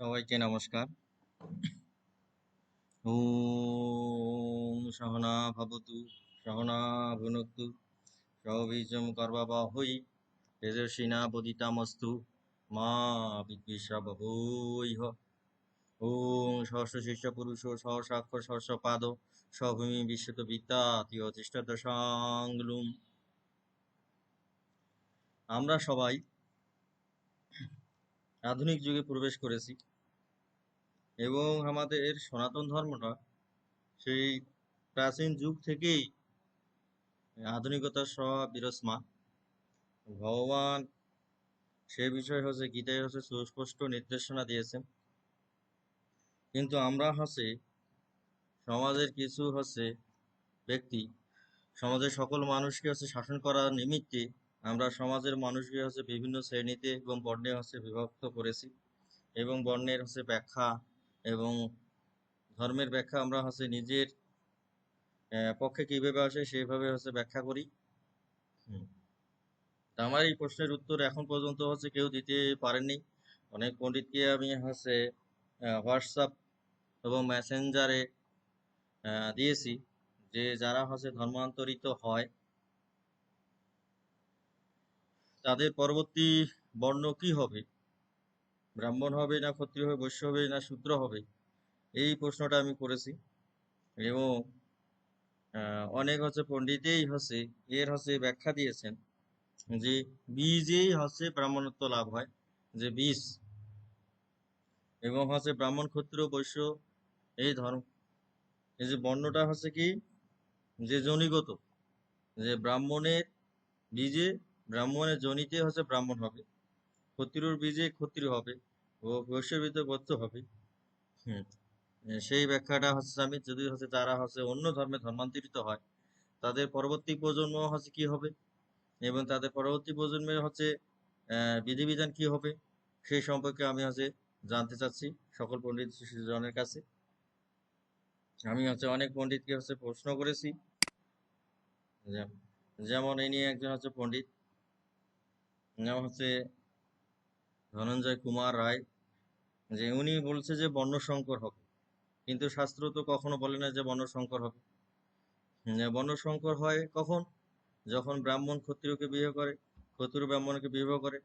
সবাইকে নমস্কার। ওম সহনা ভবতু, সহনা ভুনক্তু সহবীজম কর্বাবহৈ তেজস্বিনা বদিতামস্তু, মা বিদ্বিষাবহৈহ। ওম সহস্র শীর্ষ পুরুষ সহস্রাক্ষর সহস্র পাদ সভূমি বিশ্বত বিদ্যা তিয় দশাঙ্গুলুম। আমরা সবাই আধুনিক যুগে প্রবেশ করেছি। এবং আমাদের সনাতন ধর্মটা সেই প্রাচীন যুগ থেকেই আধুনিকতার সহ বিরসমান ভগবান সে বিষয় হচ্ছে গীতায় হচ্ছে সুস্পষ্ট নির্দেশনা দিয়েছেন। কিন্তু আমরা হচ্ছে সমাজের কিছু হচ্ছে ব্যক্তি, সমাজের সকল মানুষকে হচ্ছে শাসন করার নিমিত্তে আমরা সমাজের মানুষকে হচ্ছে বিভিন্ন শ্রেণীতে এবং বর্ণে হচ্ছে বিভক্ত করেছি এবং বর্ণের হচ্ছে ব্যাখ্যা এবং ধর্মের ব্যাখ্যা আমরা হচ্ছে নিজের পক্ষে কীভাবে আসে সেইভাবে হচ্ছে ব্যাখ্যা করি। আমার এই প্রশ্নের উত্তর এখন পর্যন্ত হচ্ছে কেউ দিতে পারেননি। অনেক পণ্ডিতকে আমি হচ্ছে হোয়াটসঅ্যাপ এবং মেসেঞ্জারে দিয়েছি যে যারা হচ্ছে ধর্মান্তরিত হয় তাদের পরবর্তী বর্ণ কি হবে? ব্রাহ্মণ হবে না ক্ষত্রিয় হবে, বৈশ্য হবে না শূদ্র হবে? এই প্রশ্নটা আমি করেছি। এবং অনেক হচ্ছে পণ্ডিতেই হচ্ছে, এর হচ্ছে ব্যাখ্যা দিয়েছেন যে বীজেই হচ্ছে ব্রাহ্মণত্ব লাভ হয়, যে বীজ। এবং হচ্ছে ব্রাহ্মণ, ক্ষত্রিয়, বৈশ্য, এই ধর্ম। এই যে বর্ণটা হচ্ছে কি? যে জনিগত, যে ব্রাহ্মণের বীজে ব্রাহ্মণের জনিতে হচ্ছে ব্রাহ্মণ হবে। ক্ষত্রিয়র বীজে ক্ষত্রিয় হবে ও বৈশ্যের বীজে বৈশ্য হবে। হুম। সেই ব্যাখ্যাটা হচ্ছে আমি যদি হচ্ছে তারা হচ্ছে অন্য ধর্মে ধর্মান্তরিত হয়, তাদের পরবর্তী প্রজন্ম হচ্ছে কি হবে? এবং তাদের পরবর্তী প্রজন্মের হচ্ছে বিধিবিধান কি হবে? সেই সম্পর্কে আমি হচ্ছে জানতে চাচ্ছি সকল পণ্ডিত জনের কাছে। আমি হচ্ছে অনেক পণ্ডিতকে হচ্ছে প্রশ্ন করেছি। যেমন এই নিয়ে একজন হচ্ছে পণ্ডিত যেমন হচ্ছে ধনঞ্জয় কুমার রায়, যে উনি বলছে যে বর্ণসংকর হবে। কিন্তু শাস্ত্র তো কখনো বলে না যে বর্ণসংকর হবে। যে বর্ণসংকর হয় কখন? যখন ব্রাহ্মণ ক্ষত্রিয়কে বিয়ে করে, ক্ষত্রিয় ব্রাহ্মণকে বিবাহ করে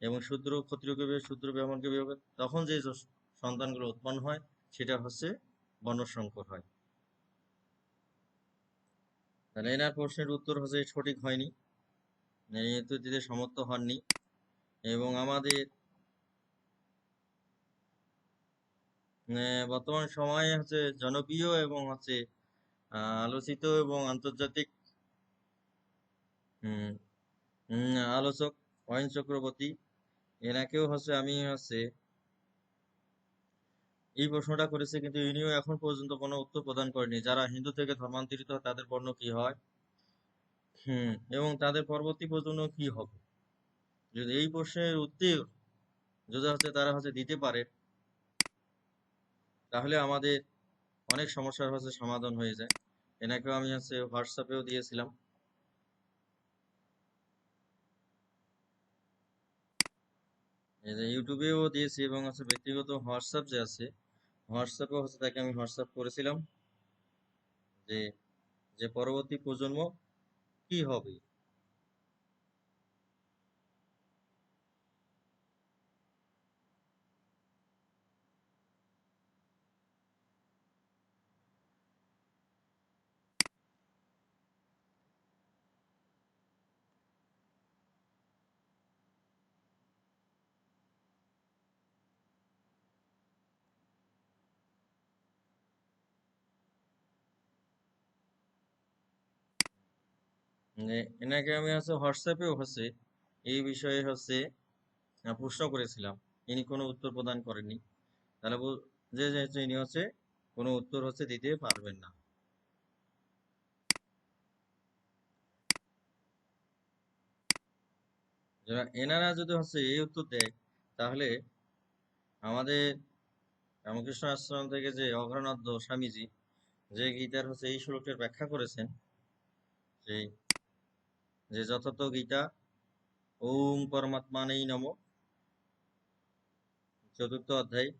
এবং শূদ্র ক্ষত্রিয়কে বিয়ে, শূদ্র ব্রাহ্মণকে বিয়ে করে, তখন যে সন্তানগুলো উৎপন্ন হয়, সেটা হচ্ছে বর্ণসংকর হয়। তাহলে এনার প্রশ্নের উত্তর হচ্ছে সঠিক হয়নি। উত্তর দিতে সমর্থ হননি এবং আমাদের বর্তমান সময়ে হচ্ছে জনপ্রিয় এবং হচ্ছে আলোচিত এবং আন্তর্জাতিক আলোচক অয়ন চক্রবর্তী, এনাকেও হচ্ছে আমি হচ্ছে এই প্রশ্নটা করেছে, কিন্তু ইনিও এখন পর্যন্ত কোনো উত্তর প্রদান করেনি। যারা হিন্দু থেকে ধর্মান্তরিত তাদের বর্ণ কি হয়? হুম, এবং তাদের পরবর্তী প্রজন্ম কি হবে? যদি এই প্রশ্নের উত্তর যদি হচ্ছে তারা হচ্ছে দিতে পারে, তাহলে আমাদের অনেক সমস্যার হচ্ছে সমাধান হয়ে যায়। এনাকেও আমি হচ্ছে হোয়াটসঅ্যাপেও দিয়েছিলাম। ইউটিউবেও দিয়েছি এবং হচ্ছে ব্যক্তিগত হোয়াটসঅ্যাপ যে আছে, হোয়াটসঅ্যাপেও হচ্ছে তাকে আমি হোয়াটসঅ্যাপ করেছিলাম যে যে পরবর্তী প্রজন্ম কি হবে যে এনাকে আমি হচ্ছে হোয়াটসঅ্যাপেও হচ্ছে এই বিষয়ে হচ্ছে প্রশ্ন করেছিলাম। ইনি কোনো উত্তর প্রদান করেননি। তাহলে যে যে হচ্ছে ইনি হচ্ছে কোনো উত্তর হচ্ছে দিতে পারবেন না। এনারা যদি হচ্ছে এই উত্তর দেয়, তাহলে আমাদের রামকৃষ্ণ আশ্রম থেকে যে অঘরানন্দ স্বামীজি, যে গীতার হচ্ছে এই শ্লোকের ব্যাখ্যা করেছেন, যে যে যথার্থ গীতা, ওম পরমাত্মানেই নম। চতুর্থ অধ্যায়।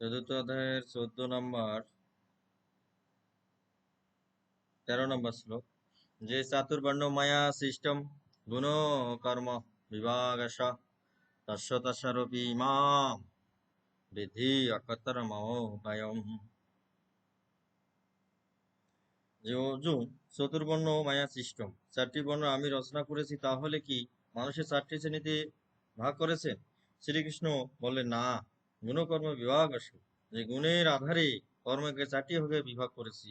চতুর্থ অধ্যায়ের চোদ্দ নম্বর, তেরো নম্বর শ্লোক। যে চাতুর্বর্ণ মায়া সিস্টম গুণ কর্ম বিভাগ তস্য তস্যারূপী ইমাম বিধি অকতরমোপায়ম যে অর্জুন চতুর্বর্ণ মায়া সিস্টেম চারটি বর্ণ আমি রচনা করেছি, তাহলে কি মানুষের চারটি শ্রেণীতে ভাগ করেছেন শ্রীকৃষ্ণ বললেন, না, গুণকর্ম বিভাগ আসে যে গুণের আধারে কর্মকে চারটি ভাগে বিভাগ করেছি।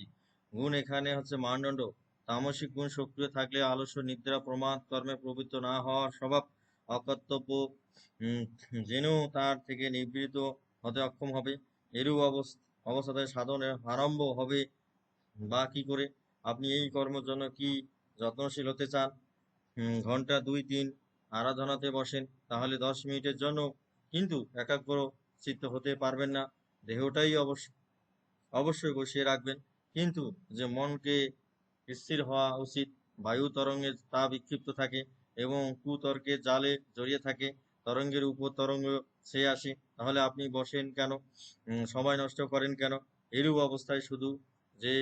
গুণ এখানে হচ্ছে মানদণ্ড। তামসিক গুণ সক্রিয় থাকলে আলস্য, নিদ্রা প্রমাদ কর্মে প্রবৃত্ত না হওয়ার স্বভাব অকর্তব্য। যেন তার থেকে নিবৃত হতে অক্ষম হবে। এরূপ অবস- অবস্থায় সাধনের আরম্ভ হবে বা কি করে? আপনি এই কর্মের জন্য কি যত্নশীল হতে চান? ঘণ্টা দুই তিন আরাধনাতে বসেন, তাহলে দশ মিনিটের জন্য কিন্তু একাগ্র চিত্ত হতে পারবেন না। দেহটাই অবশ্য, অবশ্যই বসিয়ে রাখবেন। কিন্তু যে মনকে স্থির হওয়া উচিত, বায়ু তরঙ্গে তা বিক্ষিপ্ত থাকে এবং কুতর্কের জালে জড়িয়ে থাকে, তরঙ্গের উপর তরঙ্গ সে আসে। তাহলে আপনি বসেন কেন? সময় নষ্ট করেন কেন? এরূপ অবস্থায় শুধু যে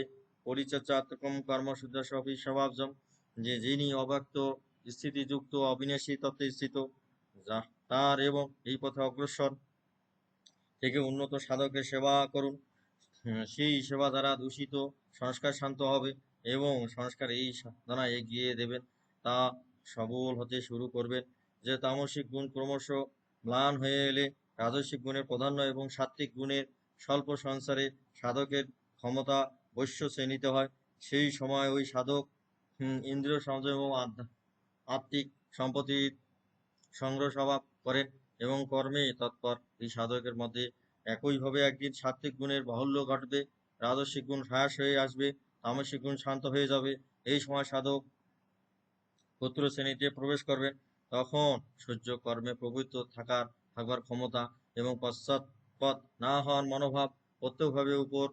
পরিচর্যাত্মকম কর্মশুদ্ধ সবই স্বভাবজম, যে যিনি অব্যক্ত স্থিতিযুক্ত অবিনাশী তত্ত্বে স্থিত, যা তার এবং এই পথে অগ্রসর থেকে উন্নত সাধকের সেবা করুন। সেই সেবা দ্বারা দূষিত সংস্কার শান্ত হবে এবং সংস্কার এই সাধনা এগিয়ে দেবেন, তা সবল হতে শুরু করবেন। যে তামসিক গুণ ক্রমশ ম্লান হয়ে এলে রাজস্বিক গুণের প্রাধান্য এবং সাত্ত্বিক গুণের স্বল্প সংসারে সাধকের ক্ষমতা বৈশ্য শ্রেণীতে হয়। সেই সময় ওই সাধক ইন্দ্রিয় সংযম এবং আত্মিক সম্পত্তির সংগ্রহ স্বভাব করেন এবং কর্মে তৎপর এই সাধকের মধ্যে একইভাবে একদিন সাত্বিক গুণের বাহুল্য ঘটবে। রাজস্বিক গুণ হ্রাস হয়ে আসবে তামসিক গুণ শান্ত হয়ে যাবে। এই সময় সাধক পুত্র শ্রেণীতে প্রবেশ করবেন। তখন সূর্য কর্মে প্রবৃত্ত থাকার থাকবার ক্ষমতা এবং পশ্চাৎপদ না হওয়ার মনোভাব প্রত্যক্ষভাবে উপর,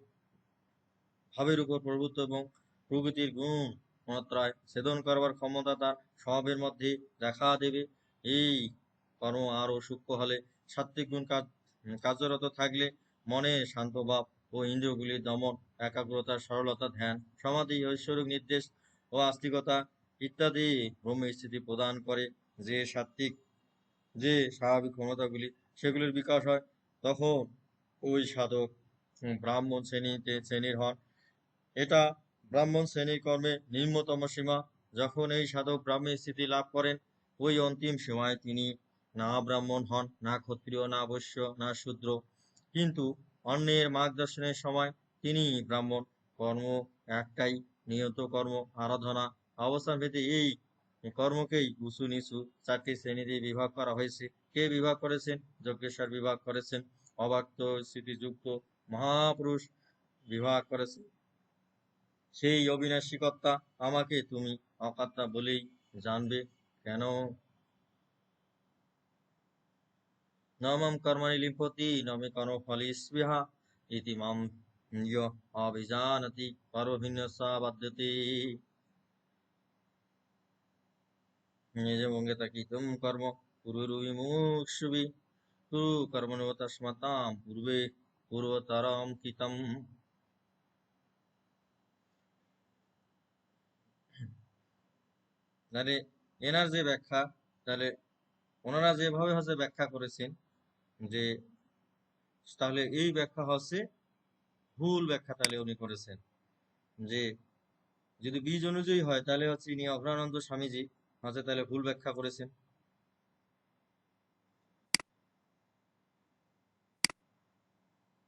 ভাবের উপর প্রভুত্ব এবং প্রকৃতির গুণ মাত্রায় ছেদন করবার ক্ষমতা তার স্বভাবের মধ্যে দেখা দেবে। এই কর্ম আরও সূক্ষ্ম হলে সাত্বিক গুণ কার্যরত থাকলে মনে শান্ত ভাব ও ইন্দ্রিয়গুলির দমন, একাগ্রতা, সরলতা, ধ্যান, সমাধি, ঐশ্বরিক নির্দেশ ও আস্তিকতা ইত্যাদি ব্রহ্মের স্থিতি প্রদান করে যে সাত্বিক যে স্বাভাবিক ক্ষমতাগুলি সেগুলির বিকাশ হয়, তখন ওই সাধক ব্রাহ্মণ শ্রেণীতে শ্রেণির হন। এটা ব্রাহ্মণ শ্রেণির কর্মে নিম্নতম সীমা। যখন এই সাধক ব্রাহ্মণের স্থিতি লাভ করেন, ওই অন্তিম সীমায় তিনি না ব্রাহ্মণ হন, না ক্ষত্রিয়, না বৈশ্য, না শূদ্র। কিন্তু অন্যের মার্গদর্শনের সময় তিনি ব্রাহ্মণ। কর্ম একটাই, নিয়ত কর্ম, আরাধনা। অবস্থান ভেদে এই কর্মকেই উঁচু নিচু চারটি শ্রেণীতে বিভাগ করা হয়েছে। কে বিভাগ করেছেন? যজ্ঞেশ্বর বিভাগ করেছেন। অবাক্ত স্থিতিযুক্ত মহাপুরুষ বিভাগ করেছেন। সেই অবিনাশী কর্তা আমাকে তুমি অকর্তা বলেই জানবে। কেন? নমম কর্মণি লিম্পতি নমে কর্মফলে স্পৃহা ইতি মাম ইয় অভিজানতি, পরভিন্নসা বাধ্যতে। নিজ মঙ্গে তাকিতুম কর্ম পূর্বরূপী মুক্ষুবি কুরু কর্মণো তস্মতাম পূর্বে পূর্বতরম কিতম তাহলে এনার যে ব্যাখ্যা, তাহলে ওনারা যেভাবে হচ্ছে ব্যাখ্যা করেছেন যে, তাহলে এই ব্যাখ্যা হচ্ছে ভুল ব্যাখ্যা তাহলে উনি করেছেন। যে, যদি বীজ অনুযায়ী হয়, তাহলে হচ্ছে ইনি অভ্রানন্দ স্বামীজি হচ্ছে তাহলে ভুল ব্যাখ্যা করেছেন।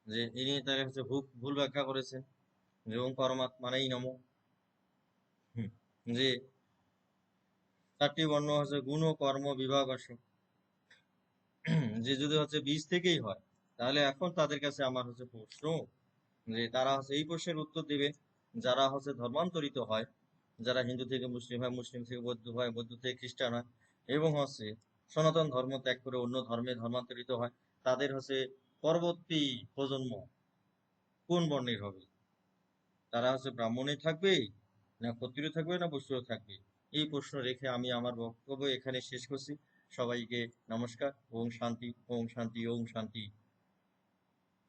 যে ইনি তাহলে হচ্ছে ভুল ব্যাখ্যা করেছেন। যে ওম পরমাত্মানেই নম। হুম, যে চারটি বর্ণ হচ্ছে গুণ কর্ম বিভাগ আছে যে যদি হচ্ছে বীজ থেকেই হয় তাহলে এখন তাদের কাছে আমার হচ্ছে প্রশ্ন যে তারা হচ্ছে এই প্রশ্নের উত্তর দেবে যারা হচ্ছে ধর্মান্তরিত হয় যারা হিন্দু থেকে মুসলিম হয়, মুসলিম থেকে বৌদ্ধ হয়, বৌদ্ধ থেকে খ্রিস্টান হয় এবং হচ্ছে সনাতন ধর্ম ত্যাগ করে অন্য ধর্মে ধর্মান্তরিত হয়, তাদের হচ্ছে পরবর্তী প্রজন্ম কোন বর্ণের হবে? তারা হচ্ছে ব্রাহ্মণে থাকবে না ক্ষত্রিয় থাকবে না বৈশ্য থাকবে? এই প্রশ্ন রেখে আমি আমার বক্তব্য এখানে শেষ করছি। সবাইকে নমস্কার, ওম শান্তি ওম শান্তি ওম শান্তি।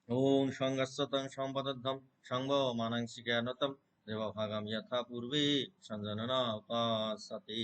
ওং সংগস্বতং সম্পদদ্ধম সংভ মানাংসিকানতম देवभागम यथा पूर्वी संजनना उपासते